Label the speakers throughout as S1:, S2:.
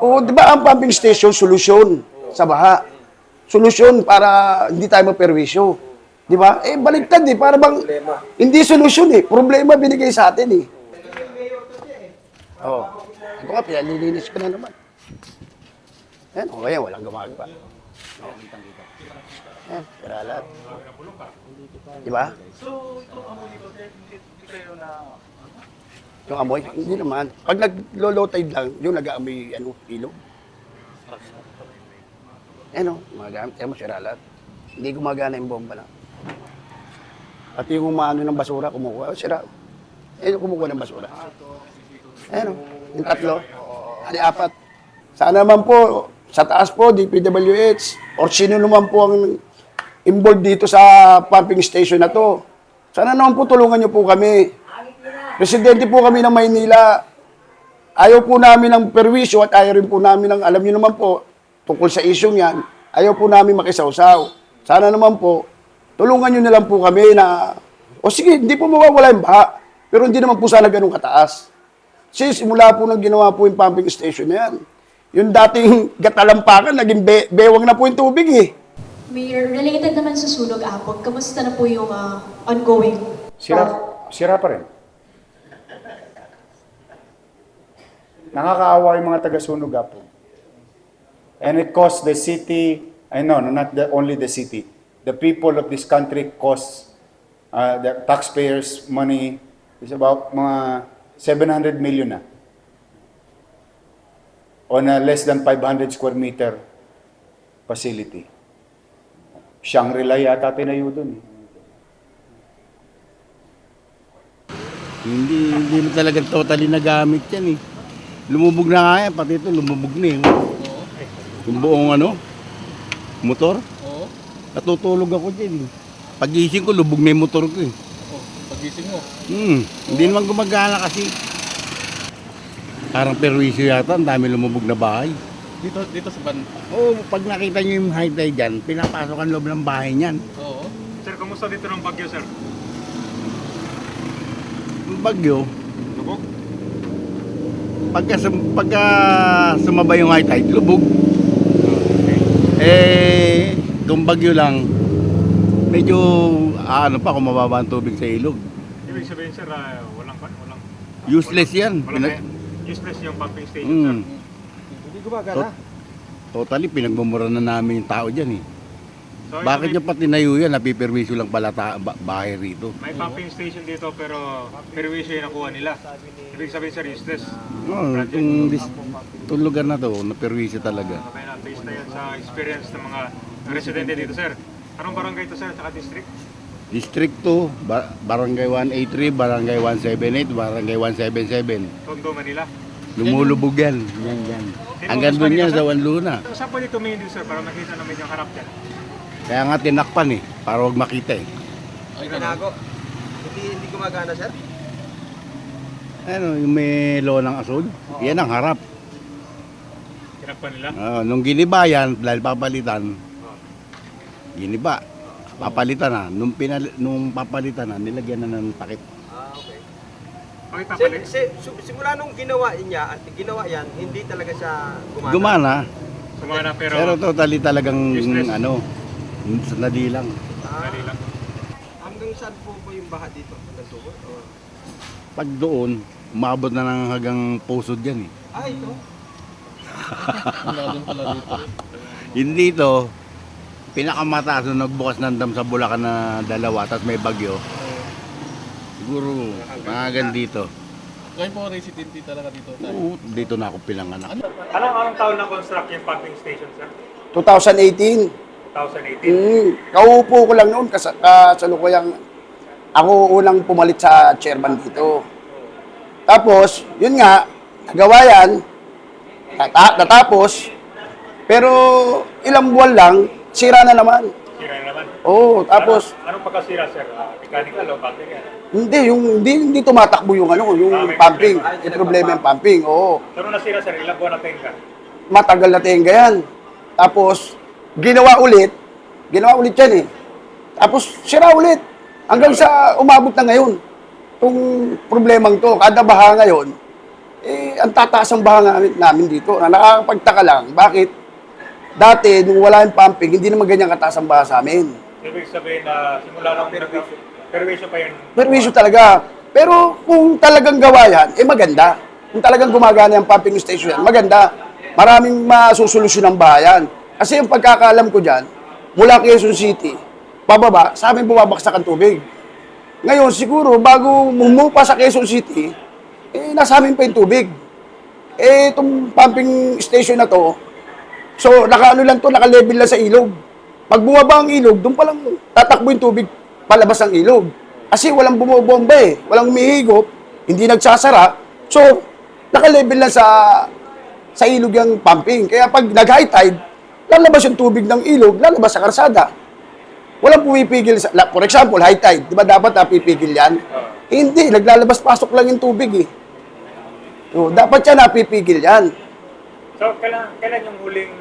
S1: O, di ba ang pumping station, solusyon sa baha. Solusyon para hindi tayo maperwisyo. Di ba? Eh, baliktad eh. Para bang, hindi solusyon eh. Problema binigay sa atin eh. Oo. Oh. Ito nga, pinalilinis ko na naman. Yan, okay, walang gumagawa. Oh, kitang-kita. Yan, piralat. Di ba? Yung amoy? Hindi naman. Pag nag-low tide lang, yung nag-aamoy, ano, ilog. Ano, mga gamit. Kaya mo, siralat. Hindi gumagana yung bomba na. At yung umaano ng basura, kumukuha. Oh, sira. Eh, kumukuha ng basura. Ano, yung tatlo. Ano, apat. Sana naman po, sa taas po, DPWH, or sino naman po ang involved dito sa pumping station na to. Sana naman po tulungan niyo po kami. Residente po kami ng Maynila. Ayaw po namin ng perwisyo at ayaw rin po namin ng, alam niyo naman po, tungkol sa isyong yan, ayaw po namin makisawsaw. Sana naman po, tulungan niyo na lang po kami na, o sige, hindi po mawawala yung baha, pero hindi naman po sana ganun kataas. Since simula po nang ginawa po yung pumping station na yan, yung dating gatalampakan, naging be- bewang na po yung tubig eh.
S2: Mayor, related naman sa sunog apog, kamusta na po yung ah, ongoing?
S3: Sira, sira pa rin. Nakakaawa yung mga taga-sunog po. And it costs the city, I know, no, not the, only the city, the people of this country costs uh, the taxpayers money is about mga 700 million na on a less than 500 square meter facility. Shangri-La yata tinayo dun eh.
S4: Hindi, hindi mo talaga totally nagamit yan eh. Lumubog na nga yan, pati ito lumubog na eh. Yung buong ano, motor.
S5: Oo.
S4: Natutulog ako dyan eh. Pagising ko, lubog na yung motor ko eh.
S5: Oh, pagising mo.
S4: Hmm, hindi naman gumagana kasi. Parang perwisyo yata, ang dami lumubog na bahay.
S5: Dito dito sa ban.
S4: Oo, pag nakita nyo yung high tide dyan, pinapasok ang loob ng bahay niyan.
S5: Oo.
S6: Sir, kumusta dito ng bagyo, sir?
S4: Yung bagyo,
S6: Lubog?
S4: Pagka, sum- pagka sumabay yung high tide, lubog. Eh, kung bagyo lang, medyo ah, ano pa kung mababa ang tubig sa ilog.
S6: Ibig sabihin, sir, ah, walang, walang,
S4: Useless yan.
S6: walang,
S4: Pina-
S6: useless yung pumping station, sir.
S4: Mm. Tot- totally, pinagmumura na namin yung tao dyan eh.
S6: So,
S4: Bakit nyo pa tinayo yan? Napipermiso lang pala ta- ba- bahay rito.
S6: May pumping station dito pero perwisyo yung nakuha nila. Ibig sabihin, sir, useless.
S4: Oh, itong, dis- itong lugar na to, napermiso talaga.
S6: Okay na, based na yan sa experience ng mga residente dito, sir. Anong barangay ito, sir, tsaka district?
S4: District 2, ba- Barangay 183, Barangay 178, Barangay 177.
S6: Tondo, Manila.
S4: Lumulubog yan. Yan, yan. Hanggang doon yan sa Wanluna.
S6: So, saan pwede tumingin dito, sir, para makita namin yung harap dyan?
S4: Kaya nga tinakpan eh, para wag makita eh.
S5: Ay,
S7: Tinago. Hindi, hindi gumagana, sir?
S4: Ano, yung may ng asol, yan ang harap.
S6: Tinakpan nila?
S4: Ah, nung giniba yan, dahil papalitan, giniba, papalitan na. Nung, pinal- nung papalitan na, nilagyan na ng takip.
S7: Ah, okay.
S6: Pakita
S7: Si,
S6: pala.
S7: si, su- simula nung ginawa niya, at ginawa yan, hindi talaga siya gumana.
S4: Gumana,
S6: Sumana pero,
S4: pero totally talagang
S6: Useless.
S4: ano, sanali lang.
S7: Ah, hanggang saan po ba yung baha dito? Hanggang tubod? O-
S4: Pag doon, umabot na ng hanggang pusod yan eh.
S7: Ah, ito.
S5: Malalim pala dito.
S4: Hindi ito, pinakamataas nung nagbukas ng dam sa Bulacan na dalawa, tapos may bagyo. Siguro, mga ganito.
S5: Kayo po resident talaga dito. tayo.
S4: Oo, dito na ako pinanganak.
S6: Anong, anong taon na construct yung pumping station, sir?
S1: 2018.
S6: 2018.
S1: Mm, kaupo ko lang noon kas kasalukuyang ako unang pumalit sa chairman dito. Tapos, yun nga, nagawa yan, tata- natapos, pero ilang buwan lang, sira na naman.
S6: Sira na naman.
S1: Oo, tapos,
S6: Ano, anong pagkasira, sir? Ah, mechanical o battery?
S1: hindi, yung, hindi, hindi tumatakbo yung ano, yung
S6: Ah,
S1: pumping.
S6: problema.
S1: Yung problema yung pumping, oo.
S6: Pero nasira, sir, ilang buwan na tenga?
S1: Matagal na tenga yan. Tapos, ginawa ulit, ginawa ulit yan eh. Tapos, sira ulit. Hanggang sa umabot na ngayon. Itong problemang to, kada baha ngayon, Eh, ang tataas ang baha namin, namin dito. Na nakakapagtaka lang, bakit dati, nung wala yung pumping, hindi naman ganyan kataas ang baha sa amin.
S6: Ibig sabihin na simula nang perwisyo, perwisyo pa yun.
S1: Perwisyo talaga. Pero kung talagang gawa yan, eh maganda. Kung talagang gumagana yung pumping station yan, maganda. Maraming masusolusyon ng bahayan. Kasi yung pagkakalam ko dyan, mula Quezon City, pababa, sa amin bumabaksak ang tubig. Ngayon, siguro, bago bumupa sa Quezon City, eh, nasa amin pa yung tubig. Eh, itong pumping station na to, so, nakaano lang to, naka-level lang sa ilog. Pag bumaba ang ilog, doon pa lang tatakbo yung tubig palabas ng ilog. Kasi walang bumobomba eh, walang umihigop, hindi nagsasara. So, naka-level lang sa sa ilog yung pumping. Kaya pag nag-high tide, lalabas yung tubig ng ilog, lalabas sa karsada. Walang pumipigil. Sa, for example, high tide. Di ba dapat napipigil yan? Eh, hindi. Naglalabas-pasok lang yung tubig eh. So, dapat yan napipigil yan.
S6: So, kailan, kailan yung huling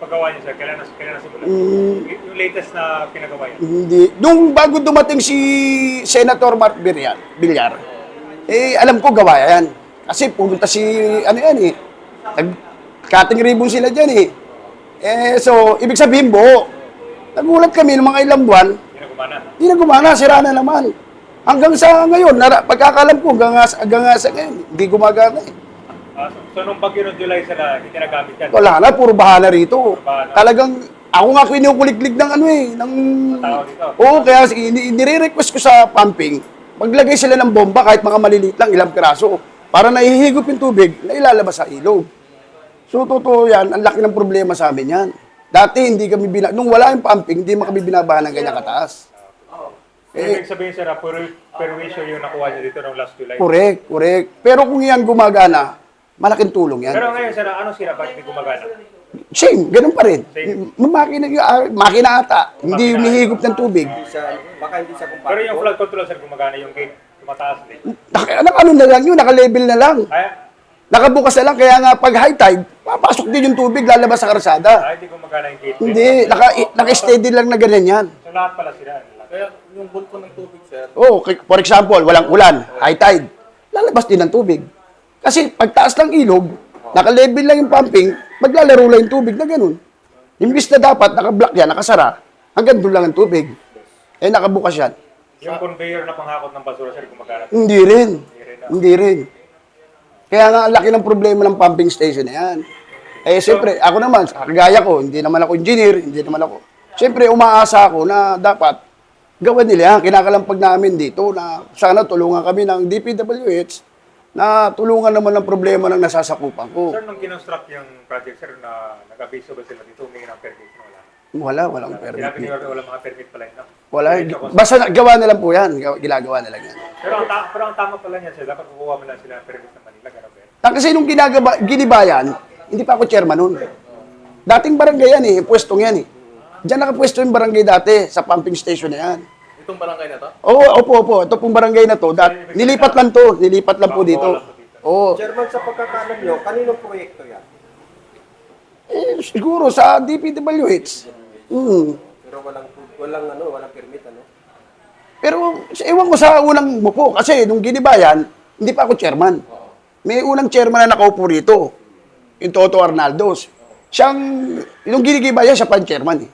S6: paggawa niyo, sir? Kailan, kailan nasimulan?
S1: Mm.
S6: Yung latest na pinagawa niyo?
S1: Hindi. Nung bago dumating si Senator Mark Villar, Villar eh, alam ko gawa yan. Kasi pumunta si, ano yan eh, nag-cutting ribbon sila dyan eh. Eh, so, ibig sabihin buo. Nagulat kami ng mga ilang buwan,
S6: Hindi na gumana.
S1: hindi na gumana, sira na naman. Hanggang sa ngayon, nara, pagkakalam ko, hanggang, hanggang sa ngayon, hindi gumagana eh.
S6: Ah, so, so, nung bagyo ng July sila, hindi ginagamit yan.
S1: Wala na, puro bahala rito.
S6: Bahala.
S1: Talagang, ako nga kinukuliklik ng ano eh, ng...
S6: Tao dito.
S1: Oo, kaya nire-request ko sa pumping, maglagay sila ng bomba kahit mga maliliit lang, ilang piraso, para nahihigop yung tubig na ilalabas sa ilog. So, totoo yan, ang laki ng problema sa amin yan. Dati, hindi kami bina... Nung wala yung pumping, hindi kami binabahan ng ganyan kataas.
S6: Ibig sabihin, sir, ah, per, perwisyo yung nakuha niyo dito nung last July.
S1: Correct, correct. Pero kung yan gumagana, malaking tulong yan.
S6: Pero ngayon, sir, ano sila? Bakit hindi gumagana?
S1: Same, ganun pa rin.
S6: Same.
S1: Yung Makina, ah, makina ata, hindi humihigop ng tubig.
S7: Hindi siya, baka hindi siya
S6: Pero yung flood control, sir, gumagana yung gate. Tumataas din.
S1: Naka, ano na lang yun, naka-level na lang.
S6: Ay,
S1: Nakabukas na lang, kaya nga pag high tide, papasok din yung tubig, lalabas sa karsada.
S6: ay, hindi gumagana yung gate.
S1: Hindi, naka, naka-steady lang na ganyan yan.
S6: So, lahat pala sila.
S5: Kaya yung bulko ng tubig, sir,
S1: Oh, k- for example, walang ulan, high tide, lalabas din ng tubig. Kasi pagtaas ng ilog, naka-level lang yung pumping, maglalaro lang yung tubig na ganun. Imbis na dapat, naka-block yan, nakasara, hanggang doon lang ang tubig. Eh, nakabukas yan.
S6: Yung conveyor na panghakot ng basura, sir, gumagana.
S1: Hindi rin. Hindi rin. Kaya nga, ang laki ng problema ng pumping station na yan. Eh, siyempre, ako naman, kagaya ko, hindi naman ako engineer, hindi naman ako. Siyempre, umaasa ako na dapat gawan nila yan. Kinakalampag namin dito na sana tulungan kami ng DPWH na tulungan naman ng problema ng nasasakupan ko.
S6: Sir, nung kinonstruct yung project, sir, na nag-abiso ba sila dito, humingi ng permit? Wala.
S1: Wala, walang
S6: Sinabi
S1: permit.
S6: ni Yorme, wala mga permit pala yun. no?
S1: Wala, basta na- gawa na lang po yan. Gawa- Ginagawa na lang yan.
S6: Pero ang, ta- pero ang tama pala niyan, sir, dapat kukuha mo lang sila ng permit ng Manila, gano'n ba?
S1: Ah, Kasi nung ginagaba, ginibayan, hindi pa ako chairman nun. Dating barangay yan eh, pwestong yan eh. Diyan nakapwesto yung barangay dati, sa pumping station na yan.
S5: itong barangay na to,
S1: Oo, opo, opo. Ito pong barangay na to, dat, nilipat lang to, nilipat lang po dito. Oo.
S7: Chairman, sa pagkakalam nyo, kaninong proyekto yan?
S1: Eh, siguro sa DPWH. Hmm.
S7: Pero walang, walang ano, walang permit, ano?
S1: Pero ewan ko sa unang mupo, kasi nung ginibayan, hindi pa ako chairman. May unang chairman na nakaupo rito, yung Toto Arnaldos. Siyang, nung ginigibayan, siya pa chairman eh.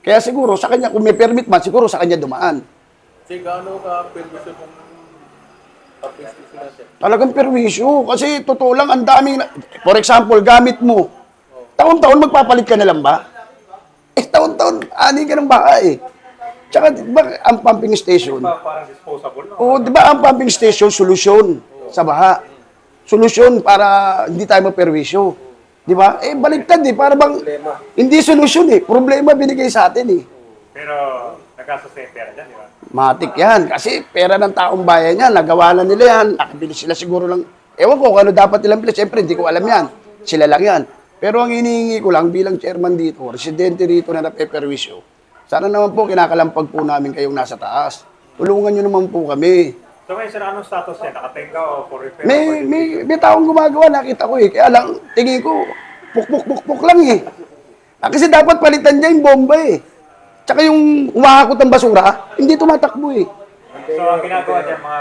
S1: Kaya siguro, sa kanya, kung may permit man, siguro sa kanya dumaan.
S5: kasi gaano ka permission ng pumping station na, sir?
S1: Talagang perwisyo. Kasi totoo lang, ang daming, na- for example, gamit mo. Taon-taon magpapalit ka na lang ba? Eh, taon-taon, ani ka ng baka eh. Tsaka, di ba, ang pumping station,
S6: Pa- Parang disposable?
S1: Oo, di ba ang pumping station, solusyon sa baha. Solusyon para hindi tayo maperwisyo. Di ba? Eh, baliktad eh. Para bang,
S7: Problema.
S1: hindi solusyon eh. Problema binigay sa atin eh.
S6: Pero, nagkastos na yung pera dyan, di ba?
S1: Matik yan. Kasi pera ng taong bayan yan. Nagawa na nila yan. Nakabili sila siguro lang. Ewan ko kung ano dapat nilang pila. Siyempre, hindi ko alam yan. Sila lang yan. Pero ang hinihingi ko lang bilang chairman dito, residente rito na napeperwisyo, sana naman po kinakalampag po namin kayong nasa taas. Tulungan nyo naman po kami.
S6: So ngayon, sir, anong status niya? Nakatenga o for repair?
S1: May, may, may taong gumagawa, nakita ko eh. Kaya lang, tingin ko, puk-puk-puk-puk lang eh. Ah, kasi dapat palitan niya yung bomba eh. Tsaka yung umahakot ng basura, hindi tumatakbo eh.
S6: So, ang ginagawa niya, mga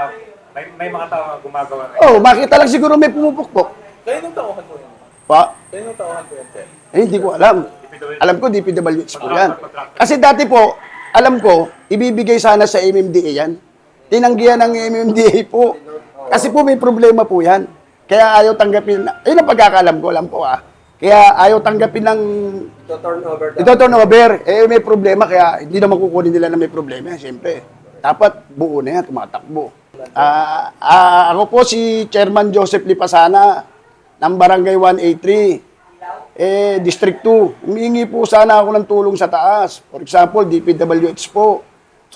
S6: May, may mga tao na gumagawa ngayon.
S1: Oh, makita lang siguro may pumupukpok.
S5: Kayo nung tauhan po yan.
S1: Pa,
S5: Kayo nung tauhan po yan, sir.
S1: eh, hindi ko alam. Alam ko, DPWH po yan. Kasi dati po, alam ko, ibibigay sana sa MMDA yan. Tinanggihan ng MMDA po. Kasi po may problema po yan. Kaya ayaw tanggapin, ayun ang pagkakalam ko, alam po ah. Kaya ayaw tanggapin ng
S7: To turn over the...
S1: ito turnover. Eh may problema kaya hindi naman kukunin nila na may problema, siyempre. Dapat buo na yan, tumatakbo. Ah, ah, ako po si Chairman Joseph Lipasana ng Barangay 183. Eh, District 2. Humihingi po sana ako ng tulong sa taas. For example, DPWH po.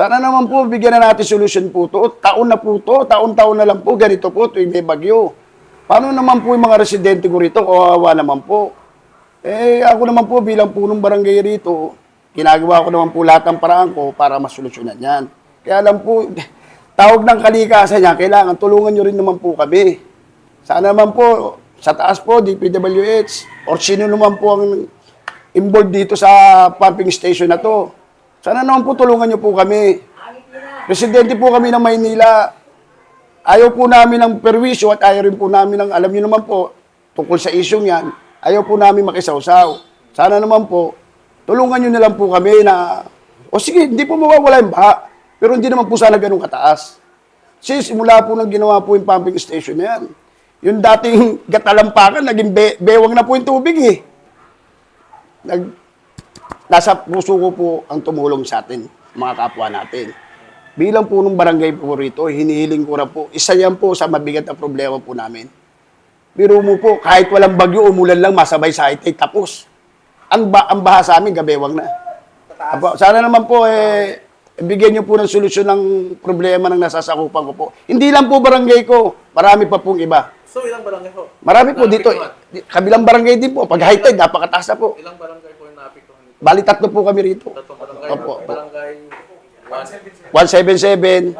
S1: Sana naman po, bigyan na natin solution po to. Taon na po to, taon-taon na lang po, ganito po, tuwing may bagyo. Paano naman po yung mga residente ko rito? Kawawa naman po. Eh, ako naman po bilang punong barangay rito, ginagawa ko naman po lahat ng paraan ko para masolusyonan yan. Kaya lang po, tawag ng kalikasan niya, kailangan tulungan nyo rin naman po kami. Sana naman po, sa taas po, DPWH, or sino naman po ang involved dito sa pumping station na to. Sana naman po tulungan nyo po kami. Residente po kami ng Maynila. Ayaw po namin ng perwisyo at ayaw rin po namin ng, alam niyo naman po, tungkol sa isyong yan, ayaw po namin makisawsaw. Sana naman po, tulungan nyo na lang po kami na, o sige, hindi po mawawala yung baha, pero hindi naman po sana ganun kataas. Kasi simula po nang ginawa po yung pumping station na yan, yung dating gatalampakan, naging be- bewang na po yung tubig eh. Nag, nasa puso ko po ang tumulong sa atin, mga kapwa natin. Bilang po nung barangay po rito, hinihiling ko na po, isa yan po sa mabigat na problema po namin. Biro mo po, kahit walang bagyo, umulan lang, masabay sa high tapos. Ang, ba, ang baha sa amin, gabewang na. Apo, sana naman po, eh, bigyan niyo po ng solusyon ng problema ng nasasakupan ko po. Hindi lang po barangay ko, marami pa pong iba.
S5: So, ilang barangay ho?
S1: Marami po dito, kabilang barangay din po. Pag high tide, napakataas na po.
S5: Ilang barangay po yung naapektuhan nito?
S1: Bali, tatlo po kami rito.
S5: Tatlong barangay.
S1: Opo, opo.
S5: Barangay 1.
S1: 177,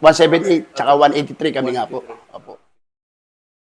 S1: 178, tsaka 183 kami nga po.